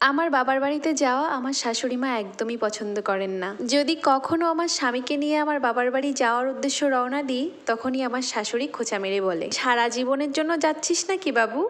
আমার বাবার বাড়িতে যাওয়া আমার শাশুড়ি মা একদমই পছন্দ করেন না। যদি কখনো আমার স্বামীকে নিয়ে আমার বাবার বাড়ি যাওয়ার উদ্দেশ্য রওনা দিই, তখনই আমার শাশুড়ি খোঁচা মেরে বলে, সারা জীবনের জন্য যাচ্ছিস নাকি বাবু?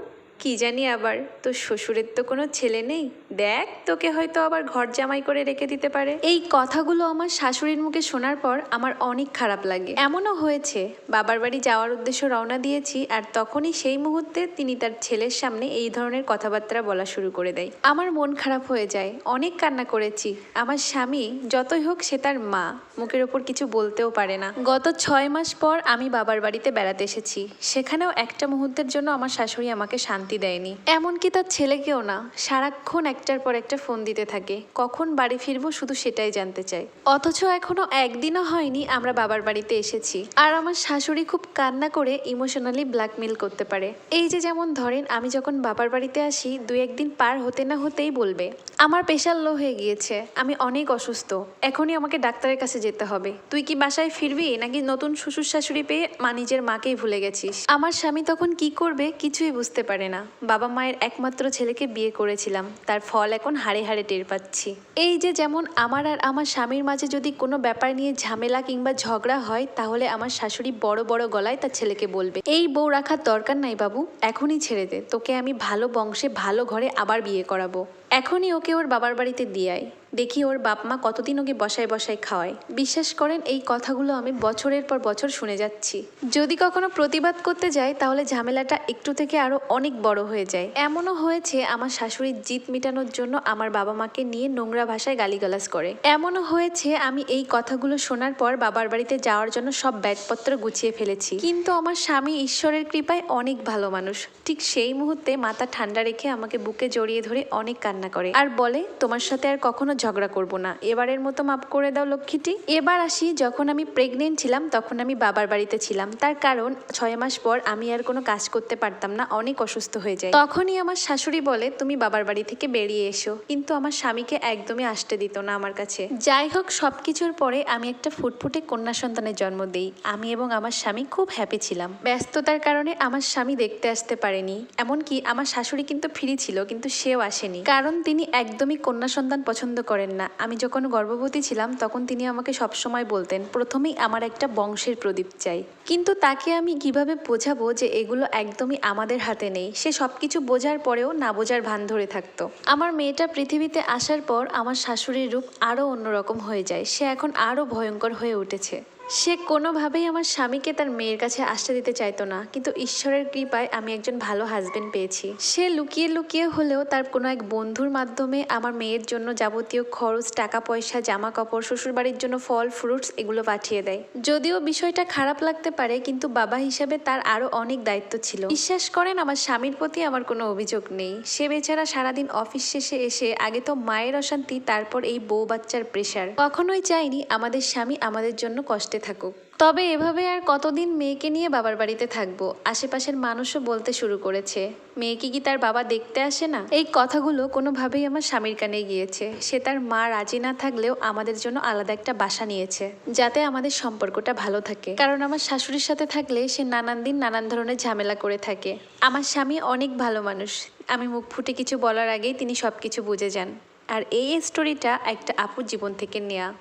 কি জানি আবার, তোর শ্বশুরের তো কোনো ছেলে নেই। দেখ তোকে হয়তো আবার ঘর জামাই করে রেখে দিতে পারে। এই কথাগুলো আমার শাশুড়ির মুখে শোনার পর আমার অনেক খারাপ লাগে। এমনও হয়েছে, বাবার বাড়ি যাওয়ার উদ্দেশ্য রওনা দিয়েছি আর তখনই সেই মুহূর্তে তিনি তার ছেলের সামনে এই ধরনের কথাবার্তা বলা শুরু করে দেয়। আমার মন খারাপ হয়ে যায়, অনেক কান্না করেছি। আমার স্বামী, যতই হোক সে তার মা, মুখের ওপর কিছু বলতেও পারে না। গত ছয় মাস পর আমি বাবার বাড়িতে বেড়াতে এসেছি। সেখানেও একটা মুহূর্তের জন্য আমার শাশুড়ি আমাকে শান্তি দেয়নি। এমনকি তার ছেলেকেও না, সারাক্ষণ একটার পর একটা ফোন দিতে থাকে। কখন বাড়ি ফিরবো শুধু সেটাই জানতে চাই অথচ এখনও একদিনও হয়নি আমরা বাবার বাড়িতে এসেছি। আর আমার শাশুড়ি খুব কান্না করে ইমোশনালি ব্ল্যাকমেল করতে পারে। এই যে যেমন ধরেন, আমি যখন বাবার বাড়িতে আসি, দু একদিন পার হতে না হতেই বলবে, আমার প্রেশার লো হয়ে গিয়েছে, আমি অনেক অসুস্থ, এখনই আমাকে ডাক্তারের কাছে যেতে হবে। তুই কি বাসায় ফিরবি নাকি নতুন শ্বশুর শাশুড়ি পেয়ে মা নিজের মাকেই ভুলে গেছিস? আমার স্বামী তখন কি করবে কিছুই বুঝতে পারে না। বাবা মায়ের একমাত্র ছেলেকে বিয়ে করেছিলাম। তার ফল এখন হাড়ে হাড়ে টের পাচ্ছি। এই যে যেমন আমার আর আমার স্বামীর মাঝে যদি কোনো ব্যাপার নিয়ে ঝামেলা কিংবা ঝগড়া হয়, তাহলে আমার শাশুড়ি বড় বড় গলায় তার ছেলেকে বলবে, এই বউ রাখার দরকার নাই বাবু, এখনই ছেড়ে দে, তোকে আমি ভালো বংশে, ভালো ঘরে আবার বিয়ে করাবো। এখনই ওকে ওর বাবার বাড়িতে দিয়ে দেখি ওর বাপ মা কতদিন ওকে বসায় বসায় খাওয়ায়। বিশ্বাস করেন, এই কথাগুলো আমি বছরের পর বছর শুনে যাচ্ছি। যদি কখনো প্রতিবাদ করতে যাই, তাহলে ঝামেলাটা একটু থেকে আরও অনেক বড় হয়ে যায়। এমনও হয়েছে, আমার শাশুড়ির জিত মেটানোর জন্য আমার বাবা মাকে নিয়ে নোংরা ভাষায় গালিগালাজ করে। এমনও হয়েছে, আমি এই কথাগুলো শোনার পর বাবার বাড়িতে যাওয়ার জন্য সব ব্যাগপত্র গুছিয়ে ফেলেছি। কিন্তু আমার স্বামী ঈশ্বরের কৃপায় অনেক ভালো মানুষ। ঠিক সেই মুহূর্তে মাথা ঠান্ডা রেখে আমাকে বুকে জড়িয়ে ধরে অনেক কান্না করে। আর বলে, তোমার সাথে আর কখনো ঝগড়া করব না। এবারের মতো মাপ করে দাও লক্ষ্মীটি। এবার আসি, যখন আমি প্রেগনেন্ট ছিলাম, তখন আমি বাবার বাড়িতে ছিলাম। তার কারণ, ছয় মাস পর আমি আর কোনো কাজ করতে পারতাম না, অনেক অসুস্থ হয়ে যায় তখনই আমার শাশুড়ি বলে, তুমি বাবার বাড়ি থেকে বেরিয়ে এসো। কিন্তু আমার স্বামীকে একদমই আসতে দিত না আমার কাছে। যাই হোক, সবকিছুর পরে আমি একটা ফুটফুটে কন্যা সন্তানের জন্ম দিই। আমি এবং আমার স্বামী খুব হ্যাপি ছিলাম। ব্যস্ততার কারণে আমার স্বামী দেখতে আসতে পারেনি। এমনকি আমার শাশুড়ি কিন্তু ফ্রি ছিল, কিন্তু সেও আসেনি। কারণ তিনি একদমই কন্যা সন্তান পছন্দ করেন না। আমি যখন গর্ভবতী ছিলাম, তখন তিনি আমাকে সবসময় বলতেন, প্রথমেই আমার একটা বংশের প্রদীপ চাই। কিন্তু তাকে আমি কীভাবে বোঝাবো যে এগুলো একদমই আমাদের হাতে নেই? সে সবকিছু বোঝার পরেও না বোঝার ভান ধরে থাকতো। আমার মেয়েটা পৃথিবীতে আসার পর আমার শাশুড়ির রূপ আরও অন্যরকম হয়ে যায়। সে এখন আরও ভয়ঙ্কর হয়ে উঠেছে। সে কোনোভাবেই আমার স্বামীকে তার মেয়ের কাছে আসতে দিতে চাইতো না, কিন্তু ঈশ্বরের কৃপায় আমি একজন ভালো হাজবেন্ড পেয়েছি। সে লুকিয়ে লুকিয়ে হলেও তার কোনো এক বন্ধুর মাধ্যমে আমার মেয়ের জন্য যাবতীয় খরচ টাকা পয়সা জামা কাপড় শ্বশুরবাড়ির জন্য ফল ফ্রুটস এগুলো পাঠিয়ে দেয়। যদিও বিষয়টা খারাপ লাগতে পারে, কিন্তু বাবা হিসাবে তার আরও অনেক দায়িত্ব ছিল। বিশ্বাস করেন, আমার স্বামীর প্রতি আমার কোনো অভিযোগ নেই। সে বেচারা সারাদিন অফিস শেষে এসে আগে তো মায়ের অশান্তি, তারপর এই বউ বাচ্চার প্রেশার কখনোই চাইনি আমাদের স্বামী আমাদের জন্য কষ্টে থাকুক। তবে এভাবে আর কতদিন মেয়েকে নিয়ে বাবার বাড়িতে থাকব? আশেপাশের মানুষও বলতে শুরু করেছে। মেয়েকে কি তার বাবা দেখতে আসে না? এই কথাগুলো কোনোভাবেই আমার স্বামীর কানে গিয়েছে। সে তার মা রাজি না থাকলেও আমাদের জন্য আলাদা একটা বাসা নিয়েছে, যাতে আমাদের সম্পর্কটা ভালো থাকে। কারণ আমার শাশুড়ির সাথে থাকলে সে নানান দিন নানান ধরনের ঝামেলা করে থাকে। আমার স্বামী অনেক ভালো মানুষ। আমি মুখ ফুটে কিছু বলার আগেই তিনি সব কিছু বুঝে যান। আর এই স্টোরিটা একটা আপুর জীবন থেকে নেওয়া